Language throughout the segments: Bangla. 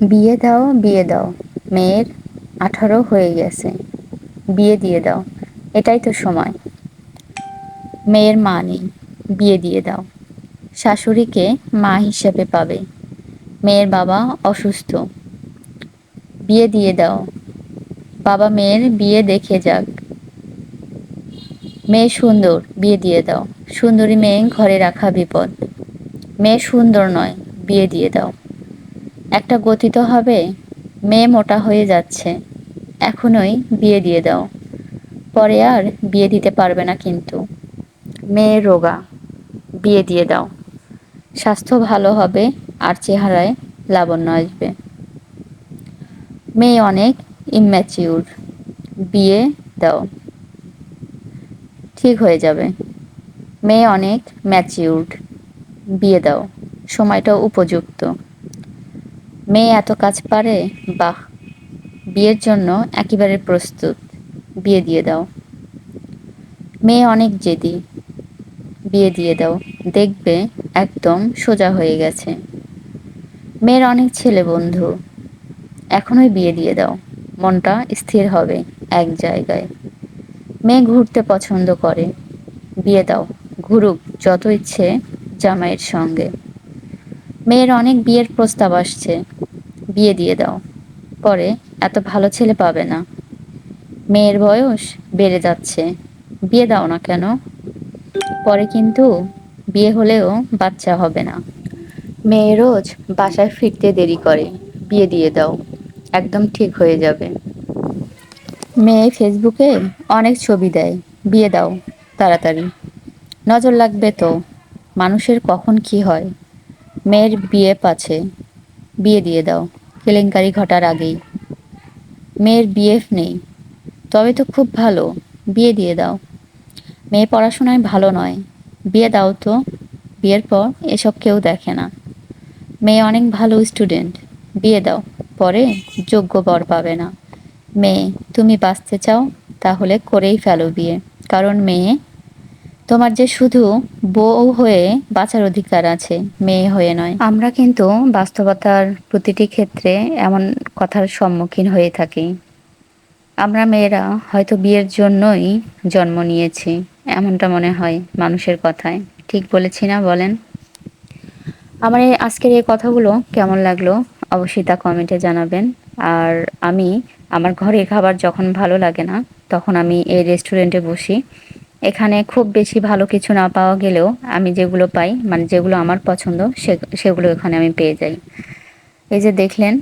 বিয়ে দাও বিয়ে দাও। মেয়ের আঠারো হয়ে গেছে। বিয়ে দিয়ে দাও। এটাই তো সময়। মেয়ের মা নেই। বিয়ে দিয়ে দাও। শাশুড়িকে মা হিসেবে পাবে। মেয়ের বাবা অসুস্থ। বিয়ে দিয়ে দাও। বাবা মেয়ের বিয়ে দেখে যাক। মেয়ে সুন্দর, বিয়ে দিয়ে দাও। সুন্দরী মেয়ে ঘরে রাখা বিপদ। মেয়ে সুন্দর নয়, বিয়ে দিয়ে দাও। একটা গতি তো হবে, মেয়ে মোটা হয়ে যাচ্ছে, এখনই বিয়ে দিয়ে দাও। পরে আর বিয়ে দিতে পারবে না কিন্তু। মেয়ে রোগা, বিয়ে দিয়ে দাও। স্বাস্থ্য ভালো হবে, আর চেহারায় লাবণ্য আসবে। মেয়ে অনেক ইম্যাচিউর বিয়ে দাও। ঠিক হয়ে যাবে। মেয়ে অনেক ম্যাচিউরড বিয়ে দাও। সময়টা উপযুক্ত। মেয়ে এত কাজ পারে? বাহ, বিয়ের জন্য একেবারে প্রস্তুত। বিয়ে দিয়ে দাও। মেয়ে অনেক জেদি। বিয়ে দিয়ে দাও। দেখবে একদম সোজা হয়ে গেছে। মেয়ের অনেক ছেলে বন্ধু। এখনই বিয়ে দিয়ে দাও। মনটা স্থির হবে এক জায়গায়। মেয়ে ঘুরতে পছন্দ করে। বিয়ে দাও। ঘুরুক যত ইচ্ছে জামাইয়ের সঙ্গে। মেয়ের অনেক বিয়ের প্রস্তাব আসছে। বিয়ে দিয়ে দাও। পরে এত ভালো ছেলে পাবে না। মেয়ের বয়স বেড়ে যাচ্ছে। বিয়ে দাও না কেন? পরে কিন্তু বিয়ে হলেও বাচ্চা হবে না। মেয়ে রোজ বাসায় ফিরতে দেরি করে। বিয়ে দিয়ে দাও। একদম ঠিক হয়ে যাবে। মেয়ে ফেসবুকে অনেক ছবি দেয়। বিয়ে দাও, তাড়াতাড়ি। নজর লাগবে তো, মানুষের কখন কি হয়? মেয়ের বিয়ে পাছে। বিয়ে দিয়ে দাও। কেলেঙ্কারি ঘটার আগেই। মেয়ের বিএফ নেই। তবে তো খুব ভালো, বিয়ে দিয়ে দাও। মেয়ে পড়াশোনায় ভালো নয়। বিয়ে দাও তো, বিয়ের পর এসব কেউ দেখে না। মেয়ে অনেক ভালো স্টুডেন্ট, বিয়ে দাও, পরে যোগ্য বর পাবে না। মেয়ে, তুমি বাঁচতে চাও, তাহলে করেই ফেলো বিয়ে, কারণ মেয়ে তোমার যে শুধু বউ হয়ে বাঁচার অধিকার আছে, মেয়ে হয়ে নয়। আমরা কিন্তু বাস্তবতার প্রতিটি ক্ষেত্রে এমন কথার সম্মুখীন হয়ে থাকি। আমরা মেয়েরা হয়তো বিয়ের জন্যই জন্ম নিয়েছি, এমনটা মনে হয় মানুষের কথায়। ঠিক বলেছি না বলেন? আমার এই আজকের এই কথাগুলো কেমন লাগল অবশ্যই তা কমেন্টে জানাবেন। আর আমি আমার ঘরে খাবার যখন ভালো লাগে না, তখন আমি এই রেস্টুরেন্টে বসি। এখানে খুব বেশি ভালো কিছু না পাওয়া গেলেও আমি যেগুলো পাই মানে যেগুলো আমার পছন্দ সেগুলো এখানে আমি পেয়ে যাই। এই যে দেখলেন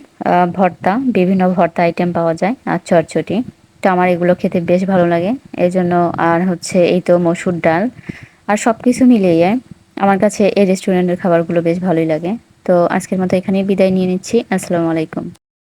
ভর্তা, বিভিন্ন ভর্তা আইটেম পাওয়া যায়, আর চটচটি। তো আমার এগুলো খেতে বেশ ভালো লাগে। এই জন্য আর হচ্ছে এই তো মসুর ডাল। আর সব কিছু মিলিয়ে আমার কাছে এই রেস্টুরেন্টের খাবারগুলো বেশ ভালোই লাগে। তো আজকের মতো এখানেই বিদায় নিয়ে নিচ্ছি। আসসালামু আলাইকুম।